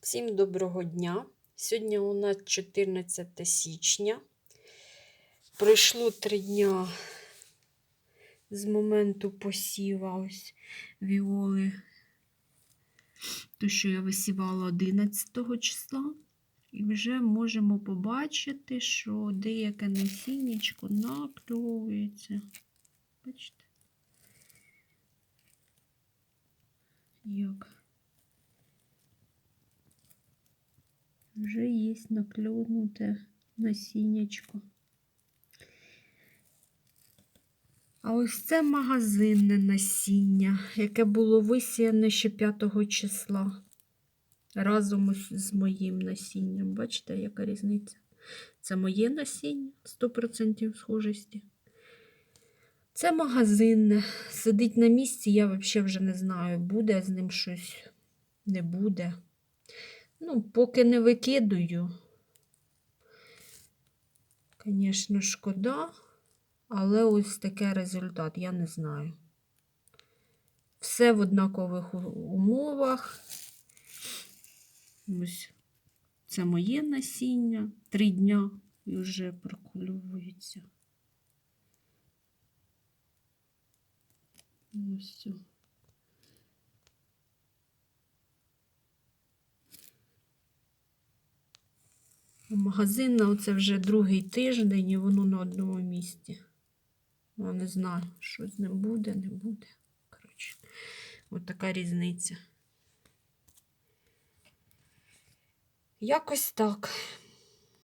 Всім доброго дня. Сьогодні у нас 14 січня. Пройшло три дня з моменту посіва ось віоли. То, що я висівала 11 числа. І вже можемо побачити, що деяке насіннячко накльовується. Бачите? Як? Вже є наклюнуте насіннячко. А ось це магазинне насіння, яке було висіяне ще 5 числа. Разом з моїм насінням. Бачите, яка різниця? Це моє насіння 100% схожості. Це магазинне. Сидить на місці, я взагалі вже не знаю, буде з ним щось, не буде. Ну, поки не викидаю. Звісно, шкода, але ось такий результат, я не знаю. Все в однакових умовах. Ось це моє насіння. Три дня і вже прокульовується. Ось. Магазин на оце вже другий тиждень і воно на одному місці. Я не знаю, що з ним буде, не буде. Коротше, от така різниця. Якось так.